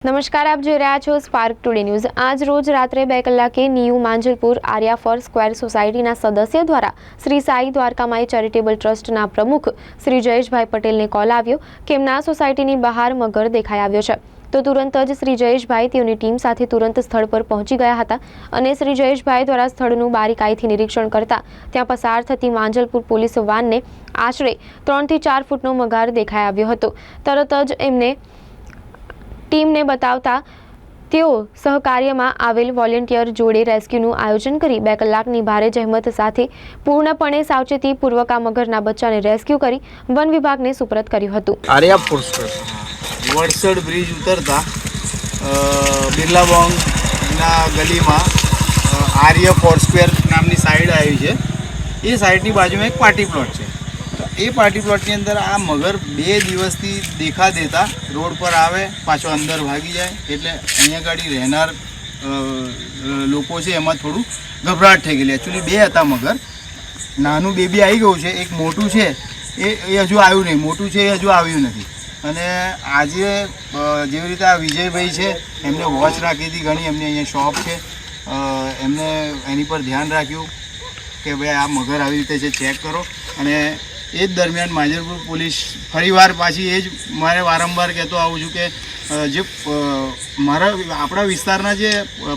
નમસ્કાર, આપ જોઈ રહ્યા છો સ્પાર્ક ટુડે ન્યૂઝ આજ રોજ રાત્રે બે કલાકે new Manjalpur Arya four square સોસાયટીના સદસ્ય દ્વારા શ્રી સાઈ દ્વારકામાઈ ચેરિટેબલ ટ્રસ્ટના પ્રમુખ શ્રી જયેશભાઈ પટેલને કોલ આવ્યો કે એમના સોસાયટીની બહાર મગર દેખાઈ આવ્યો છે. તો તુરંત જ શ્રી જયેશભાઈ તેઓની ટીમ સાથે તુરંત સ્થળ પર પહોંચી ગયા હતા અને શ્રી જયેશભાઈ દ્વારા સ્થળનું બારીકાઈથી નિરીક્ષણ કરતા ત્યાં પસાર થતી માંજલપુર પોલીસ વાનને આશરે ત્રણથી ચાર ફૂટનો મગાર દેખાઈ આવ્યો હતો. તરત જ એમને ટીમને બતાવતા તેઓ સહકાર્યમાં આવેલ વોલેન્ટિયર જોડે રેસ્ક્યુનું આયોજન કરી બે કલાકની ભારે જહેમત સાથે પૂર્ણપણે સાવચેતીપૂર્વક આ મગરના બચ્ચાને રેસ્ક્યુ કરી વન વિભાગને સુપરત કર્યું હતું. આર્યા વડસડ બ્રિજ ઉતરતા બિરલા બોંગના ગલીમાં આર્ય આર્ય ફોરસ્ક્વેર નામની સાઈડ આવી છે. એ સાઈડની બાજુમાં એક પાર્ટી પ્લોટ છે. એ પાર્ટી પ્લોટની અંદર આ મગર બે દિવસથી દેખા દેતા રોડ પર આવે, પાછો અંદર ભાગી જાય, એટલે અહીંયા ગાડી રહેનાર લોકો છે એમાં થોડું ગભરાટ થઈ ગયેલી. એકચ્યુઅલી બે હતા મગર. નાનું બેબી આવી ગયું છે, એક મોટું છે, એ એ હજુ આવ્યું નહીં. મોટું છે, એ હજુ આવ્યું નથી. અને આજે જેવી રીતે આ વિજયભાઈ છે, એમને વોચ રાખી હતી ઘણી, એમની અહીંયા શોપ છે. એમને એની પર ધ્યાન રાખ્યું કે ભાઈ આ મગર આવી રીતે છે ચેક કરો. અને એ જ દરમિયાન માજરપુર પોલીસ ફરીવાર પાછી એ જ મારે વારંવાર કહેતો આવું છું કે જે મારા આપણા વિસ્તારના જે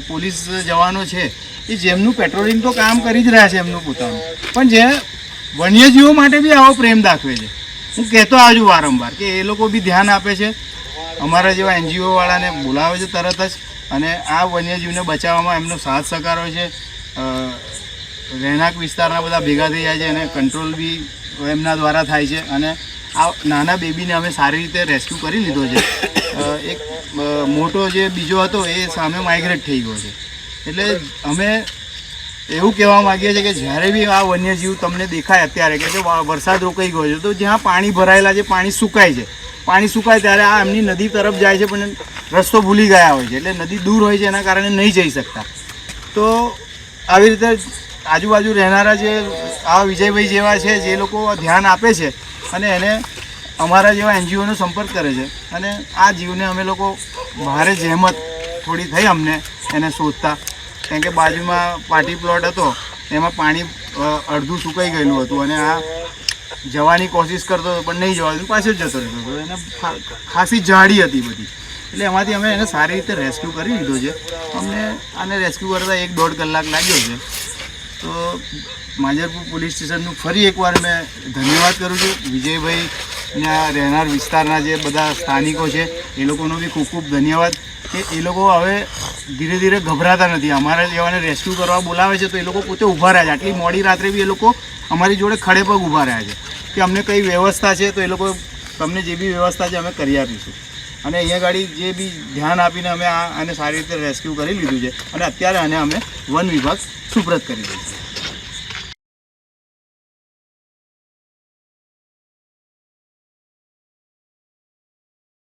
પોલીસ જવાનો છે, એ જેમનું પેટ્રોલિંગ તો કામ કરી જ રહ્યા છે એમનું પોતાનું. પણ જે વન્યજીવો માટે બી આવો પ્રેમ દાખવે છે. હું કહેતો આજુ વારંવાર કે એ લોકો બી ધ્યાન આપે છે. અમારા જેવા એનજીઓ વાળાને બોલાવે છે તરત જ અને આ વન્યજીવને બચાવવામાં એમનો સાથ સહકાર હોય છે રહેણાંક વિસ્તારના બધા ભેગા થઈ જાય છે અને કંટ્રોલ બી એમના દ્વારા થાય છે અને આ નાના બેબીને અમે સારી રીતે રેસ્ક્યુ કરી લીધો છે. એક મોટો જે બીજો હતો એ સામે માઇગ્રેટ થઈ ગયો છે. એટલે અમે એવું કહેવા માંગીએ છીએ કે જ્યારે બી આ વન્યજીવ તમને દેખાય અત્યારે કે જો વરસાદ રોકાઈ ગયો છે, તો જ્યાં પાણી ભરાયેલા છે, પાણી સુકાય છે. પાણી સુકાય ત્યારે આ એમની નદી તરફ જાય છે, પણ રસ્તો ભૂલી ગયા હોય છે. એટલે નદી દૂર હોય છે, એના કારણે નહીં જઈ શકતા. તો આવી રીતે આજુબાજુ રહેનારા જે આ વિજયભાઈ જેવા છે, જે લોકો ધ્યાન આપે છે અને એને અમારા જેવા એનજીઓનો સંપર્ક કરે છે. અને આ જીવને અમે લોકો ભારે જહેમત થોડી થઈ અમને એને શોધતા. કેમ કે બાજુમાં પાર્ટી પ્લોટ હતો, એમાં પાણી અડધું સુકાઈ ગયેલું હતું અને આ જવાની કોશિશ કરતો હતો, પણ નહીં જવા દીધું પાછો જતો રહેતો હતો. એને ખાસી જાડી હતી બધી. એટલે એમાંથી અમે એને સારી રીતે રેસ્ક્યુ કરી લીધો છે. અમને આને રેસ્ક્યુ કરતાં એક દોઢ કલાક લાગ્યો છે. તો માજરપુર પોલીસ સ્ટેશનનું ફરી એકવાર મેં ધન્યવાદ કરું છું. વિજયભાઈ ને રહેનાર વિસ્તારના જે બધા સ્થાનિકો છે, એ લોકોનો બી ખૂબ ખૂબ ધન્યવાદ કે એ લોકો હવે ધીરે ધીરે ગભરાતા નથી. અમારા જેવાને રેસ્ક્યુ કરવા બોલાવે છે, તો એ લોકો પોતે ઊભા રહ્યા છે. આટલી મોડી રાત્રે બી એ લોકો અમારી જોડે ખડે પગ ઊભા રહ્યા છે. કે અમને કઈ વ્યવસ્થા છે, તો એ લોકો તમને જે બી વ્યવસ્થા છે, અમે કરી આપીશું. અને અહીંયા ગાડી જે બી ધ્યાન આપીને અમે આ આને સારી રીતે રેસ્ક્યુ કરી લીધું છે. અને અત્યારે આને અમે વન વિભાગ સુપ્રત કરી દઈશું